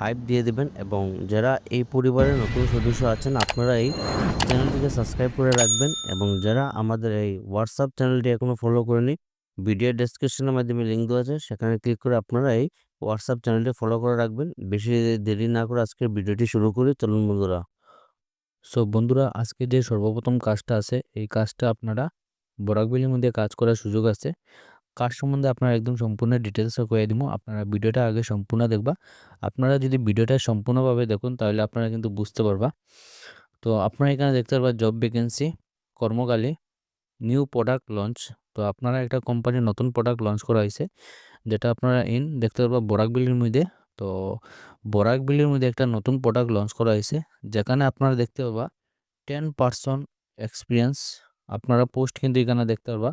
Hype দিয়ে দেবেন এবং যারা এই পরিবারের নতুন সদস্য আছেন, আপনারা এই চ্যানেলটিকে সাবস্ক্রাইব করে রাখবেন এবং যারা আমাদের এই হোয়াটসঅ্যাপ চ্যানেলটি এখনও ফলো করেনি ভিডিও ডেসক্রিপশনের মাধ্যমে লিঙ্ক দেওয়া আছে, সেখানে ক্লিক করে আপনারা এই হোয়াটসঅ্যাপ চ্যানেলটি ফলো করে রাখবেন। বেশি দেরি না করে আজকের ভিডিওটি শুরু করি, চলুন বন্ধুরা। সো বন্ধুরা, আজকে যে সর্বপ্রথম কাজটা আছে, এই কাজটা আপনারা বরাকবিলির মধ্যে কাজ করার সুযোগ আছে। কাজ সম্বন্ধে আপনারা একদম সম্পূর্ণ ডিটেলসে কয়ে দিব আপনারা ভিডিওটা আগে সম্পূর্ণ দেখবা। আপনারা যদি ভিডিওটা সম্পূর্ণভাবে দেখুন, তাহলে আপনারা কিন্তু বুঝতে পারবা। তো আপনারা এখানে দেখতে পারবা জব ভ্যাকেন্সি কর্মকালী নিউ প্রোডাক্ট লঞ্চ তো আপনারা একটা কোম্পানির নতুন প্রোডাক্ট লঞ্চ করা হয়েছে যেটা আপনারা ইন দেখতে পারবা বরাক বিলির মধ্যে তো বরাক বিলির মধ্যে একটা নতুন প্রোডাক্ট লঞ্চ করা হয়েছে যেখানে আপনারা দেখতে পাবা টেন পার্সন এক্সপিরিয়েন্স আপনারা পোস্ট কিন্তু এখানে দেখতে পারবা।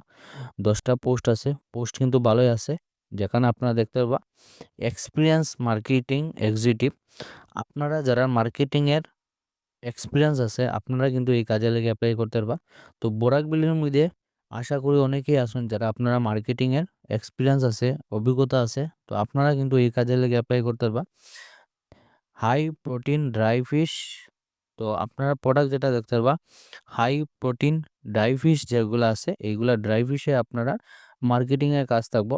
দশটা পোস্ট আছে, পোস্ট কিন্তু ভালোই আছে। যেখানে আপনারা দেখতে পারবা এক্সপিরিয়েন্স মার্কেটিং এক্সিকিউটিভ আপনারা যারা মার্কেটিংয়ের এক্সপিরিয়েন্স আছে, আপনারা কিন্তু এই কাজে লেগে অ্যাপ্লাই করতে পারবা। তো বোরাক বিলের মধ্যে আশা করি অনেকেই আসুন যারা আপনারা মার্কেটিংয়ের এক্সপিরিয়েন্স আছে, অভিজ্ঞতা আছে, তো আপনারা কিন্তু এই কাজে লেগে অ্যাপ্লাই করতে পারবা। হাই প্রোটিন ড্রাই ফিশ তো আপনারা প্রোডাক্ট যেটা দেখতে পারবা হাই প্রোটিন ড্রাই ফিশ যেগুলো আছে এইগুলা ড্রাই ফিশে আপনারা মার্কেটিংয়ের কাজ থাকব।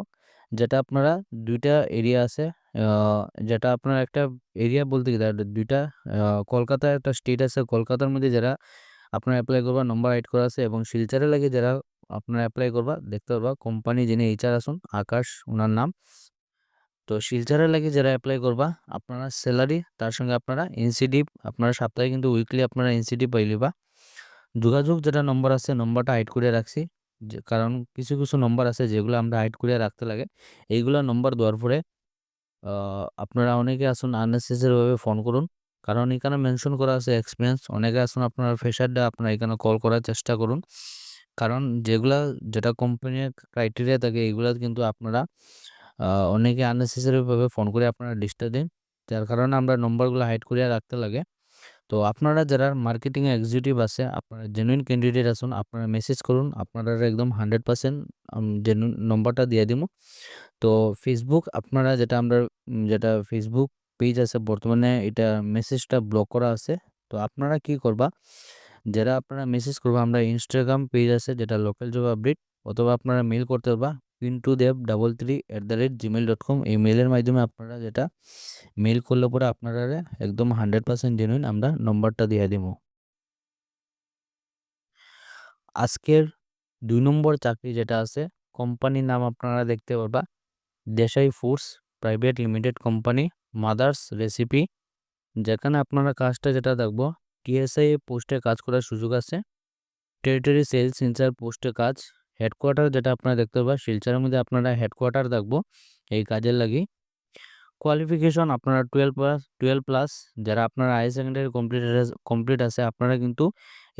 যেটা আপনারা দুইটা এরিয়া আছে যেটা আপনার একটা এরিয়া বলতে গেলে দুইটা কলকাতায় একটা স্টেট আছে, কলকাতার মধ্যে যারা আপনারা অ্যাপ্লাই করবা নম্বর আইড করা আছে এবং শিলচারে লাগে যারা আপনারা অ্যাপ্লাই করবা, দেখতে পারবা কোম্পানি যিনি এইচআর আসুন আকাশ ওনার নাম। তো শিলচারে লাগে যারা অ্যাপ্লাই করবা, আপনারা স্যালারি তার সঙ্গে আপনারা ইনসিডিভ আপনারা সপ্তাহে কিন্তু উইকলি আপনারা ইনসিডিভ পাইলিবা। যোগাযোগ যেটা নম্বর আছে, নম্বরটা হাইড করে রাখছি। যে, কারণ কিছু কিছু নম্বর আছে যেগুলো আমরা হাইড করে রাখতে লাগে। এইগুলো নম্বর দেওয়ার পরে আপনারা অনেকে আসুন আননেসেসারিভাবে ফোন করুন। কারণ এখানে মেনশন করা আছে এক্সপিরিয়েন্স অনেকে আসুন আপনার ফ্রেশারটা আপনারা এখানে কল করার চেষ্টা করুন। কারণ যেগুলা, যেটা কোম্পানির ক্রাইটেরিয়া থাকে এগুলা কিন্তু আপনারা অনেকে আননেসেসারিভাবে ফোন করে আপনারা ডিস্টার্ব দিন। যার কারণে আমরা নম্বরগুলো হাইড করে রাখতে লাগে। তো আপনারা যারা মার্কেটিং এক্সিকিউটিভ আছে, আপনারা জেনুইন ক্যান্ডিডেট আসুন, আপনারা মেসেজ করুন, আপনারা একদম হান্ড্রেড পার্সেন্ট জেনুইন নম্বরটা দিয়ে দিব। তো ফেসবুক আপনারা যেটা আমরা যেটা ফেসবুক পেজ আছে, বর্তমানে এটা মেসেজটা ব্লক করা আছে। তো আপনারা কি করবা, যারা আপনারা মেসেজ করবা, আমরা ইনস্টাগ্রাম পেজ আছে, যেটা লোকাল জব আপডেট অথবা আপনারা মেল করতে পারবা Pintu Deb double three at the rate Gmail dot com এই মেলের মাধ্যমে আপনারা যেটা মেল করলে পরে আপনারা একদম হান্ড্রেড পার্সেন্ট জেনুইন আমরা নম্বরটা দিয়ে দিব। আজকের দুই নম্বর চাকরি যেটা আছে কোম্পানির নাম আপনারা দেখতে পারবা। Desai foods private limited company, mother's recipe, যেখানে আপনারা কাজটা যেটা দেখব, টিএসআই পোস্টে কাজ করার সুযোগ আছে। টেরিটরি সেলস ইনচার্জ পোস্টে কাজ হেডকোয়ার্টার যেটা আপনারা দেখতে পাবেন, শিলচরের মধ্যে আপনারা হেডকোয়ার্টার দেখব, এই কাজের লাগি। কোয়ালিফিকেশন আপনারা টুয়েলভ প্লাস টুয়েলভ প্লাস যারা আপনারা হায়ার সেকেন্ডারি কমপ্লিট কমপ্লিট আছে, আপনারা কিন্তু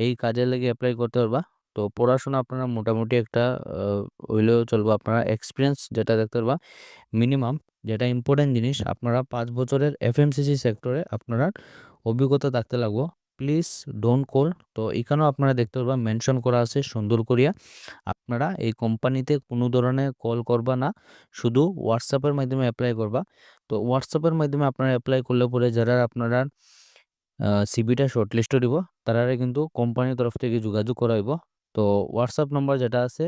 এই কাজের লাগে অ্যাপ্লাই করতে পারবা। তো পড়াশোনা আপনারা মোটামুটি একটা হইলেও চলবো, আপনারা এক্সপিরিয়েন্স যেটা দেখতে পারবা মিনিমাম যেটা ইম্পর্টেন্ট জিনিস, আপনারা পাঁচ বছরের এফএমসিসি সেক্টরে আপনারা অভিজ্ঞতা থাকতে লাগবো। Please don't call. তো এখানেও আপনারা দেখতে পারবেন, মেনশন করা আছে সুন্দর করিয়া। আপনারা এই কোম্পানিতে কোনো ধরনের কল করবা না, শুধু হোয়াটসঅ্যাপের মাধ্যমে অ্যাপ্লাই করবা। তো হোয়াটসঅ্যাপের মাধ্যমে আপনারা অ্যাপ্লাই করলে পরে যারা আপনারা সিবিটা শর্টলিস্ট দিব তারা কিন্তু কোম্পানির তরফ থেকে যোগাযোগ করাইব। তো হোয়াটসঅ্যাপ নম্বর যেটা আছে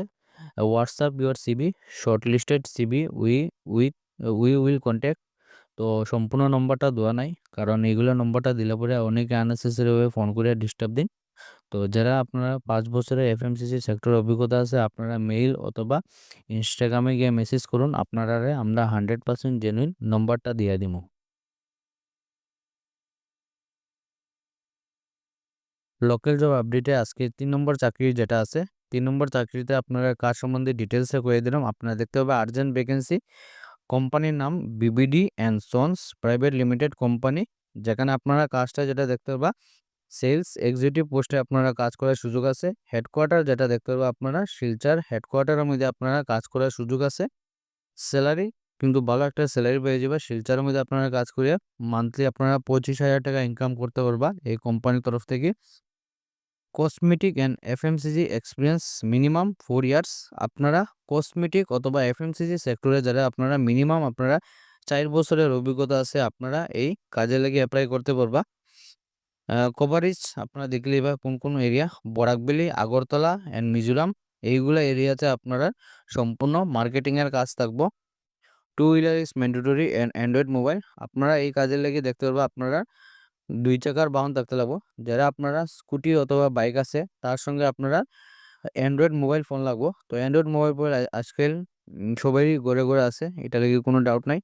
WhatsApp your CV shortlisted CV we with we will contact তো সম্পূর্ণ নম্বরটা দেওয়া নাই। কারণ এইগুলো নম্বরটা দিলে পরে অনেকে আননেসেসারিভাবে ফোন করে ডিস্টার্ব দিন। তো যারা আপনারা পাঁচ বছরের এফএমসিসি সেক্টর অভিজ্ঞতা আছে, আপনারা মেইল অথবা ইনস্টাগ্রামে গিয়ে মেসেজ করুন। আপনারা আমরা হান্ড্রেড পার্সেন্ট জেনুইন নম্বরটা দিয়ে দিব লোকাল জব আপডেটে আজকে তিন নম্বর চাকরি যেটা আছে, তিন নম্বর চাকরিতে আপনারা কাজ সম্বন্ধে ডিটেলসে করে দিলাম। আপনারা দেখতে হবে আর্জেন্ট ভ্যাকেন্সি কোম্পানির নাম BBD and sons private limited company, যেখানে আপনারা কাজটা যেটা দেখতে পাবা সেলস এক্সিকিউটিভ পোস্টে আপনারা কাজ করার সুযোগ আছে। হেডকোয়ার্টার যেটা দেখতে পারব আপনারা, শিলচার হেডকোয়ার্টারের মধ্যে আপনারা কাজ করার সুযোগ আছে। স্যালারি, কিন্তু ভালো একটা স্যালারি পেয়ে যাবে। শিলচারের মধ্যে আপনারা কাজ করে মান্থলি আপনারা পঁচিশ হাজার টাকা ইনকাম করতে পারবা এই কোম্পানির তরফ থেকে। Cosmetic and FMCG experience minimum four years আপনারা কসমেটিক অথবা এফএমসিজি সেক্টরে যারা, আপনারা মিনিমাম আপনারা চার বছরের অভিজ্ঞতা আছে, আপনারা এই কাজে লেগে অ্যাপ্লাই করতে পারবা। কভারেজ আপনারা দেখলেই বা কোন কোন এরিয়া বরাকবেলি আগরতলা অ্যান্ড মিজোরাম, এইগুলা এরিয়াতে আপনারা সম্পূর্ণ মার্কেটিংয়ের কাজ থাকব। Two wheeler is mandatory and android mobile আপনারা এই কাজে লেগে দেখতে পারব, আপনারা দুই চাকার বাহন থাকতে লাগবো। যারা আপনারা স্কুটি অথবা বাইক আছে তার সঙ্গে আপনারা অ্যান্ড্রয়েড মোবাইল ফোন লাগবো। তো অ্যান্ড্রয়েড মোবাইল ফোন আজকাল উম, সবারই ঘরে ঘরে আছে এটা লেগে কোনো ডাউট নাই।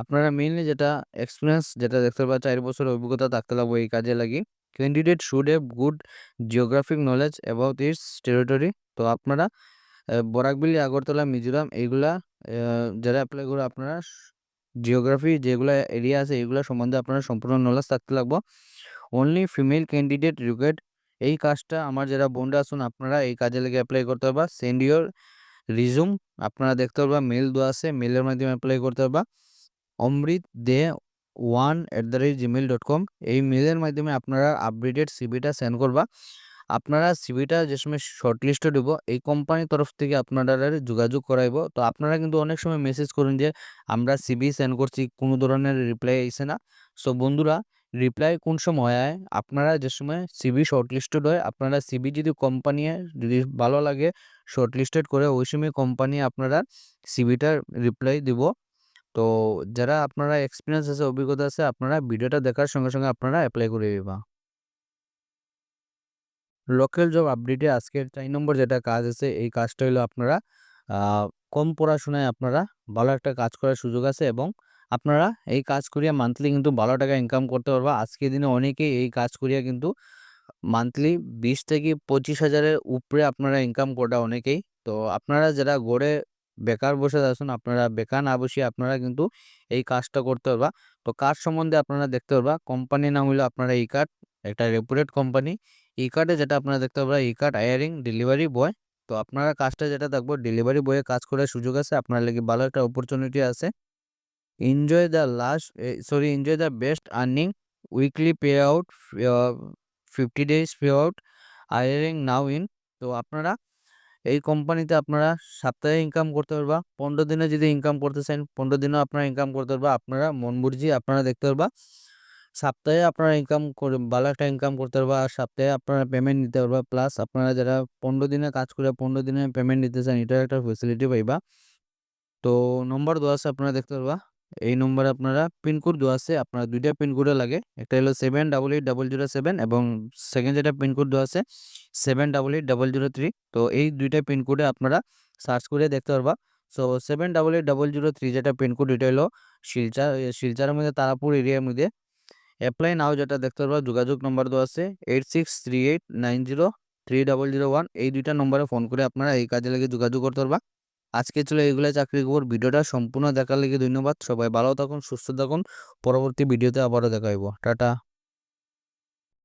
আপনারা মেইনলি যেটা এক্সপিরিয়েন্স যেটা দেখতে পাচ্ছেন চার বছর অভিজ্ঞতা থাকতে লাগবো এই কাজে লাগি candidate should have good geographic knowledge about its territory তো আপনারা বরাকবিলি আগরতলা মিজোরাম এইগুলা যারা অ্যাপ্লাই করে আপনারা জিওগ্রাফি যেগুলা এরিয়া আছে, এগুলো সম্বন্ধে আপনারা সম্পূর্ণ নলেজ থাকতে লাগবো। অনলি ফিমেল ক্যান্ডিডেট রিকোয়েড এই কাজটা আমার যারা বোনরা আছেন, আপনারা এই কাজে লেগে অ্যাপ্লাই করতে পারবা। সেন্ড ইউর রিজুম আপনারা দেখতে পারবা মেল দেওয়া আছে মেলের মাধ্যমে অ্যাপ্লাই করতে পারবা। Amrit Dey one at the rate Gmail dot com এই মেলের মাধ্যমে আপনারা আপডেটেড সিবিটা সেন্ড করবা। আপনারা সিবিটা যে সময় শর্ট লিস্টে দেবো, এই কোম্পানির তরফ থেকে আপনারা যোগাযোগ করাইব। তো আপনারা কিন্তু অনেক সময় মেসেজ করুন যে, আমরা সিবি সেন্ড করছি, কোনো ধরনের রিপ্লাই আইসে না। সো বন্ধুরা রিপ্লাই কোন সময় হয় আপনারা যে সময় সিবি শর্ট লিস্টেড হয়, আপনারা সিবি যদি কোম্পানি যদি ভালো লাগে শর্ট লিস্টেড করে, ওই সময় কোম্পানি আপনারা সিবিটার রিপ্লাই দিব। তো যারা আপনারা এক্সপিরিয়েন্স আছে, অভিজ্ঞতা আছে, আপনারা ভিডিওটা দেখার সঙ্গে সঙ্গে আপনারা অ্যাপ্লাই করে দিবা। লোকাল জব আপডেটে আজকের চার নম্বর যেটা কাজ আছে, এই কাজটা হলো আপনারা কম পড়াশোনায় আপনারা ভালো একটা কাজ করার সুযোগ আছে এবং আপনারা এই কাজ করিয়া মান্থলি কিন্তু ভালো টাকা ইনকাম করতে পারবা। আজকের দিনে অনেকেই এই কাজ করিয়া কিন্তু মান্থলি বিশ থেকে পঁচিশ হাজারের উপরে আপনারা ইনকাম করা অনেকেই। তো আপনারা যারা গড়ে বেকার বসে আছেন, আপনারা বেকার না বসিয়ে আপনারা কিন্তু এই কাজটা করতে পারবা। তো কাজ সম্বন্ধে আপনারা দেখতে পারবা কোম্পানির নাম হলো আপনারা ই কার্ড, একটা রেপুটেড কোম্পানি ই কার্ডে যেটা আপনারা দেখতে পারবা E card hiring delivery boy তো আপনারা কাজটা যেটা থাকব ডেলিভারি বয়ে কাজ করার সুযোগ আছে। আপনার লাগে ভালো একটা অপরচুনিটি আছে। Enjoy the last sorry enjoy the best earning weekly pay out fifty days pay out hiring now in তো আপনারা এই কোম্পানিতে আপনারা সপ্তাহে ইনকাম করতে পারবা, পনেরো দিনে যদি ইনকাম করতে চান, পনেরো দিনেও আপনারা ইনকাম করতে পারবা। আপনারা মন আপনারা দেখতে পারবা। সপ্তাহে আপনারা ইনকাম করে, ভালো একটা ইনকাম করতে পারবা। আর সপ্তাহে আপনারা পেমেন্ট নিতে পারবা। প্লাস আপনারা যারা পনেরো দিনে কাজ করে পনেরো দিনে পেমেন্ট নিতে চান এটার একটা ফেসিলিটি পাইবা। তো নম্বর দেওয়া আছে আপনারা দেখতে পারবা। এই নম্বরে আপনারা পিনকোড দেওয়া আছে। আপনারা দুইটা পিনকোডে লাগে। একটা হলো seven double eight double zero seven এবং সেকেন্ড যেটা পিনকোড দেওয়া আছে seven double eight double zero three তো এই দুইটা পিনকোডে আপনারা সার্চ করে দেখতে পারবা। So seven double eight double zero three যেটা পিনকোড এটা হলো শিলচর শিলচরের মধ্যে তারাপুর এরিয়ার মধ্যে অ্যাপ্লাই নাও যেটা দেখতে পারবা, যোগাযোগ নম্বর দেওয়া আছে eight six three eight nine zero three double zero one এই দুইটা নম্বরে ফোন করে আপনারা এই কাজে লাগে যোগাযোগ করতে পারবা। আজকে চলে এইগুলো চাকরি খবর। ভিডিওটা সম্পূর্ণ দেখার লেগে ধন্যবাদ। সবাই ভালো থাকুন, সুস্থ থাকুন। পরবর্তী ভিডিওতে আবারও দেখা হইব। টাটা।